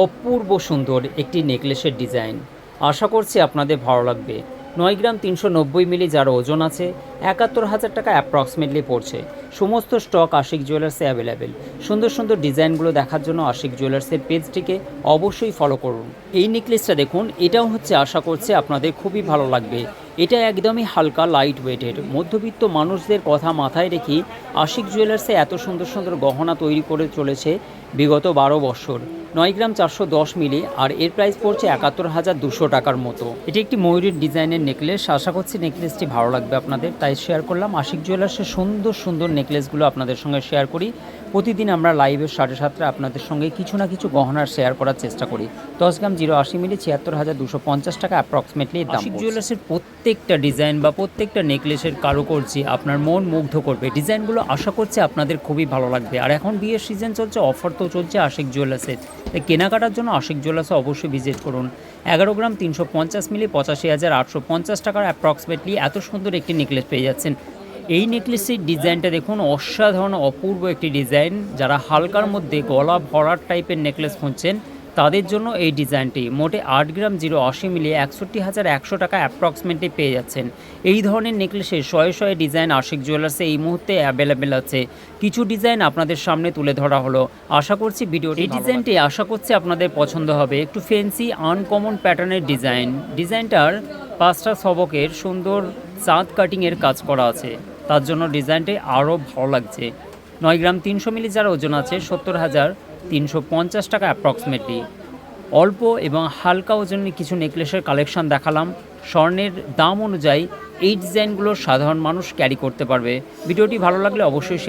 অপূর্ব সুন্দর একটি নেকলেসের ডিজাইন। আশা করছি আপনাদের ভালো লাগবে। নয় গ্রাম তিনশো নব্বই মিলি যার ওজন আছে, একাত্তর হাজার টাকা অ্যাপ্রক্সিমেটলি পড়ছে। সমস্ত স্টক আশিক জুয়েলার্সে অ্যাভেলেবেল সুন্দর সুন্দর ডিজাইনগুলো দেখার জন্য আশিক জুয়েলার্সের পেজটিকে অবশ্যই ফলো করুন। এই নেকলেসটা দেখুন, এটাও হচ্ছে আশা করছি আপনাদের খুবই ভালো লাগবে। এটা একদমই হালকা লাইট ওয়েটের মধ্যবিত্ত মানুষদের কথা মাথায় রেখে আশিক জুয়েলার্সে এত সুন্দর সুন্দর গহনা তৈরি করে চলেছে বিগত বারো বছর। নয় গ্রাম চারশো দশ মিলি আর এর প্রাইস পড়ছে একাত্তর হাজার দুশো টাকার মতো। এটি একটি ময়ূরের ডিজাইনের নেকলেস আশা করছি নেকলেসটি ভালো লাগবে আপনাদের তাই শেয়ার করলাম। আশিক জুয়েলার্সের সুন্দর সুন্দর নেকলেসগুলো আপনাদের সঙ্গে শেয়ার করি। প্রতিদিন আমরা লাইভের সাড়ে সাতটা আপনাদের সঙ্গে কিছু না কিছু গহনার শেয়ার করার চেষ্টা করি। দশ গ্রাম জিরো আশি মিলি ছিয়াত্তর হাজার দুশো পঞ্চাশ টাকা অ্যাপ্রক্সিমেটলি দাম আশিক জুয়েলার্সের প্রত্যেকটা ডিজাইন বা প্রত্যেকটা নেকলেসের কারুকার্যে আপনার মন মুগ্ধ করবে। ডিজাইনগুলো আশা করছি আপনাদের খুবই ভালো লাগবে। আর এখন বিয়ের সিজন চলছে অফার তো চলছে আশিক জুয়েলার্সের তাই কেনাকাটার জন্য আশিক জুয়েলার্সে অবশ্যই ভিজিট করুন। এগারো গ্রাম তিনশো পঞ্চাশ মিলি পঁচাশি হাজার আটশো পঞ্চাশ টাকার অ্যাপ্রক্সিমেটলি এত সুন্দর একটি নেকলেস পেয়ে যাচ্ছেন। এই নেকলেসের ডিজাইনটা দেখুন, অসাধারণ, অপূর্ব একটি ডিজাইন যারা হালকার মধ্যে গলা ভরার টাইপের নেকলেস খুঁজছেন তাদের জন্য এই ডিজাইনটি মোটে আট গ্রাম জিরো আশি মিলিয়ে একষট্টি হাজার একশো টাকা অ্যাপ্রক্সিমেটলি পেয়ে যাচ্ছেন। এই ধরনের নেকলেসের শয়ে শয়ে ডিজাইন আশিক জুয়েলার্সে এই মুহূর্তে অ্যাভেলেবেল আছে। কিছু ডিজাইন আপনাদের সামনে তুলে ধরা হলো। আশা করছি ভিডিওটি এই ডিজাইনটি আশা করছি আপনাদের পছন্দ হবে। একটু ফেন্সি আনকমন প্যাটার্নের ডিজাইন। ডিজাইনটার পাঁচটা সবকের সুন্দর চাঁদ কাটিংয়ের কাজ করা আছে। তার জন্য ডিজাইনটি আরও ভালো লাগছে। নয় গ্রাম তিনশো মিলি যার ওজন আছে সত্তর হাজার তিনশো পঞ্চাশ টাকা অ্যাপ্রক্সিমেটলি অল্প এবং হালকা ওজনের কিছু নেকলেসের কালেকশন দেখালাম। স্বর্ণের দাম অনুযায়ী এই ডিজাইনগুলো সাধারণ মানুষ ক্যারি করতে পারবে। ভিডিওটি ভালো লাগলে অবশ্যই